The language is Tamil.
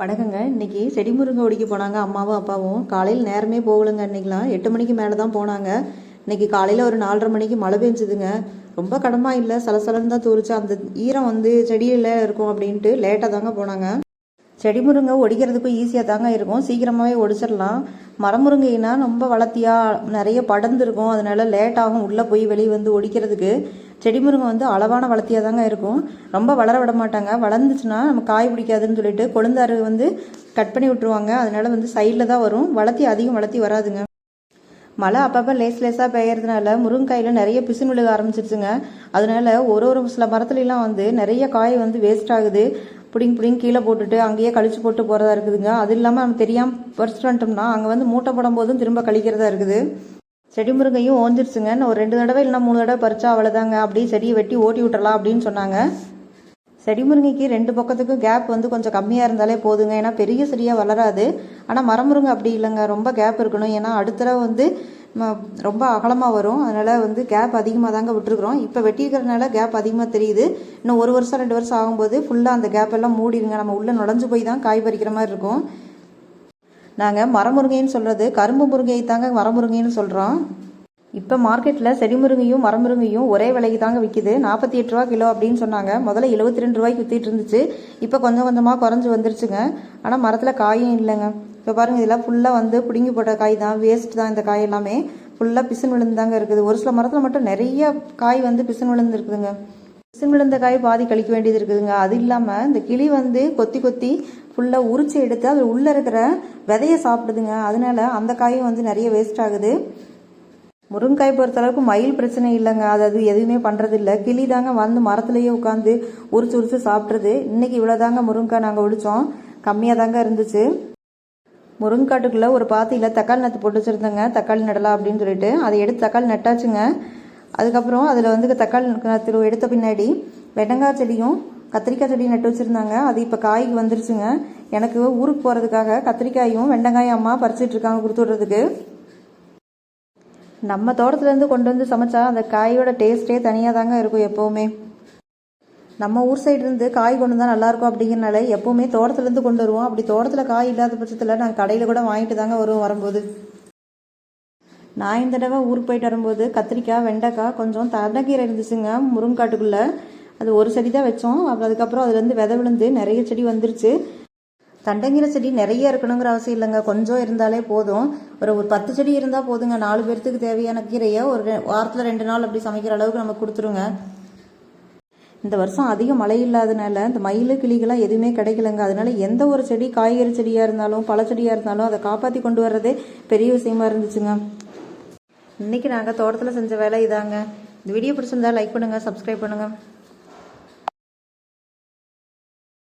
வணக்கங்க. இன்னைக்கு செடி முருங்கை ஒடிக்க போனாங்க அம்மாவும் அப்பாவும். காலையில் நேரமே போகலங்க இன்னைக்கெலாம் எட்டு மணிக்கு மேலே தான் போனாங்க. இன்னைக்கு காலையில் ஒரு நாலரை மணிக்கு மழை பெஞ்சுதுங்க. ரொம்ப கடமா இல்லை. சலசலன்னு தான் தூரிச்சு. அந்த ஈரம் வந்து செடியில் இருக்கும் அப்படின்ட்டு லேட்டாக தாங்க போனாங்க. செடி முருங்கை ஒடிக்கிறதுக்கும் ஈஸியாக தாங்க இருக்கும். சீக்கிரமாகவே ஒடிச்சிடலாம். மரமுருங்கைனா ரொம்ப வளர்த்தியாக நிறைய படர்ந்துருக்கும். அதனால லேட்டாகும் உள்ளே போய் வெளியே வந்து ஒடிக்கிறதுக்கு. செடி முருங்கை வந்து அளவான வளர்த்தியாக தாங்க இருக்கும். ரொம்ப வளர விட மாட்டாங்க. வளர்ந்துச்சுன்னா நம்ம காய் பிடிக்காதுன்னு சொல்லிட்டு கொழுந்தாறு வந்து கட் பண்ணி விட்டுருவாங்க. அதனால வந்து சைடில் தான் வரும். வளர்த்தி அதிகம் வளர்த்தி வராதுங்க. மழை அப்பப்போ லேஸ் லேஸாக பெய்யறதுனால முருங்கைக்காயில் நிறைய பிசுன் விழுக ஆரம்பிச்சிருச்சுங்க. அதனால ஒரு ஒரு சில மரத்துலலாம் வந்து நிறைய காய் வந்து வேஸ்ட் ஆகுது. பிடிங் பிடிங் கீழே போட்டுட்டு அங்கேயே கழிச்சு போட்டு போகிறதா இருக்குதுங்க. அது இல்லாமல் நம்ம தெரியாமல் பறிச்சுட்டு வந்துட்டோம்னா அங்கே வந்து மூட்டை போடும் போதும் திரும்ப கழிக்கிறதா இருக்குது. செடி முருங்கையும் ஓஞ்சிருச்சுங்க. ஒரு ரெண்டு தடவை இல்லைனா மூணு தடவை பறிச்சா அவ்வளோதாங்க அப்படியே செடியை வெட்டி ஓட்டி விட்டுறலாம் அப்படின்னு சொன்னாங்க. செடி முருங்கைக்கு ரெண்டு பக்கத்துக்கும் கேப் வந்து கொஞ்சம் கம்மியாக இருந்தாலே போதுங்க. ஏன்னா பெரிய செடியாக வளராது. ஆனால் மரமுருங்கை அப்படி இல்லைங்க. ரொம்ப கேப் இருக்கணும். ஏன்னா அடுத்த தடவை வந்து ம- ரொம்ப அகலமாக வரும். அதனால் வந்து கேப் அதிகமாக தாங்க விட்டுருக்குறோம். இப்போ வெட்டியிருக்கிறதுனால கேப் அதிகமாக தெரியுது. இன்னும் ஒரு வருஷம் ரெண்டு வருஷம் ஆகும்போது ஃபுல்லாக அந்த கேப் எல்லாம் மூடிடுங்க நம்ம உள்ளே நுழைஞ்சு போய் தான் காய் பறிக்கிற மாதிரி இருக்கும். நாங்கள் மரமுருங்கைன்னு சொல்கிறது கரும்பு முருங்கையை தாங்க மரமுருங்கைன்னு சொல்கிறோம் இப்போ மார்க்கெட்டில் செடி முருங்கையும் மரமுருங்கையும் ஒரே விலைக்கு தாங்க விற்கிது நாற்பத்தி எட்டு ரூபா கிலோ அப்படின்னு சொன்னாங்க. முதல்ல எழுபத்தி ரெண்டு ரூபாய்க்கு விற்றிட்டு இருந்துச்சு. இப்போ கொஞ்சம் கொஞ்சமாக குறைஞ்சி வந்துருச்சுங்க. ஆனால் மரத்தில் காயும் இல்லைங்க. இப்போ பாருங்கள் இதெல்லாம் ஃபுல்லாக வந்து பிடுங்கி போட்ட காய் தான் வேஸ்ட் தான் இந்த காய் எல்லாமே. ஃபுல்லாக பிசுன் விழுந்து தாங்க இருக்குது. ஒரு சில மரத்தில் மட்டும் நிறைய காய் வந்து பிசுன் விழுந்து இருக்குதுங்க காய் பாதி கழிக்க வேண்டியது இருக்குதுங்க. அது இல்லாமல் இந்த கிளி வந்து கொத்தி கொத்தி ஃபுல்லாக உரிச்சு எடுத்து அது உள்ளே இருக்கிற விதைய சாப்பிடுதுங்க. அதனால அந்த காயும் வந்து நிறைய வேஸ்ட் ஆகுது. முருங்காய் பொறுத்த அளவுக்கு மயில் பிரச்சனை இல்லைங்க. அது அது எதுவுமே பண்றது இல்ல கிளி தாங்க வந்து மரத்துலேயே உட்காந்து உரிச்சு உரிச்சு சாப்பிட்றது. இன்னைக்கு இவ்வளோதாங்க முருங்காய் நாங்கள் ஒடிச்சோம் கம்மியாக தாங்க இருந்துச்சு. முருங்காட்டுக்குள்ள ஒரு பாத்தியில் தக்காளி நட்டு போட்டு வச்சுருந்தேங்க. தக்காளி நடலாம் அப்படின்னு சொல்லிட்டு. அதை எடுத்து தக்காளி நட்டாச்சுங்க. அதுக்கப்புறம் அதில் வந்து தக்காளி திரு எடுத்த பின்னாடி வெண்டங்காய் செடியும் கத்திரிக்காய் செடியும் நட்டு வச்சுருந்தாங்க. அது இப்போ காய்க்கு வந்துருச்சுங்க. எனக்கு ஊருக்கு போகிறதுக்காக கத்திரிக்காயும் வெண்டங்காயும் அம்மா பறிச்சிட்டு இருக்காங்க கொடுத்து விட்றதுக்கு. நம்ம தோட்டத்துலேருந்து கொண்டு வந்து சமைச்சா அந்த காயோட டேஸ்ட்டே தனியாக தாங்க இருக்கும் எப்போவுமே. நம்ம ஊர் சைடு இருந்து காய் கொண்டு வந்தால் நல்லாயிருக்கும் அப்படிங்கிறனால எப்போவுமே தோட்டத்துலேருந்து கொண்டு வருவோம். அப்படி தோட்டத்தில் காய் இல்லாத பட்சத்தில் நாங்கள் கடையில் கூட வாங்கிட்டு தாங்க வருவோம் வரும்போது. நான் இந்த தடவை ஊருக்கு போயிட்டு வரும்போது கத்திரிக்காய் வெண்டைக்காய் கொஞ்சம் தண்டக்கீரை இருந்துச்சுங்க முருங்காட்டுக்குள்ளே அது ஒரு செடி தான் வச்சோம். அப்புறம் அதுக்கப்புறம் அதுலேருந்து விதை விழுந்து நிறைய செடி வந்துருச்சு. தண்டங்கீரை செடி நிறைய இருக்கணுங்கிற அவசியம் இல்லைங்க. கொஞ்சம் இருந்தாலே போதும். ஒரு ஒரு பத்து செடி இருந்தால் போதுங்க. நாலு பேர்த்துக்கு தேவையான கீரையை ஒரு வாரத்தில் ரெண்டு நாள் அப்படி சமைக்கிற அளவுக்கு நம்ம கொடுத்துருங்க. இந்த வருஷம் அதிக மழை இல்லாதனால இந்த மயில் கிளிகளாக எதுவுமே கிடைக்கலங்க. அதனால எந்த ஒரு செடி காய்கறி செடியாக இருந்தாலும் பழச்செடியாக இருந்தாலும் அதை காப்பாற்றி கொண்டு வர்றதே பெரிய விஷயமா இருந்துச்சுங்க. இன்னைக்கு நாங்கள் தோட்டத்தில் செஞ்ச வேலை இதாங்க. இந்த வீடியோ பிடிச்சிருந்தா லைக் பண்ணுங்கள் சப்ஸ்கிரைப் பண்ணுங்கள்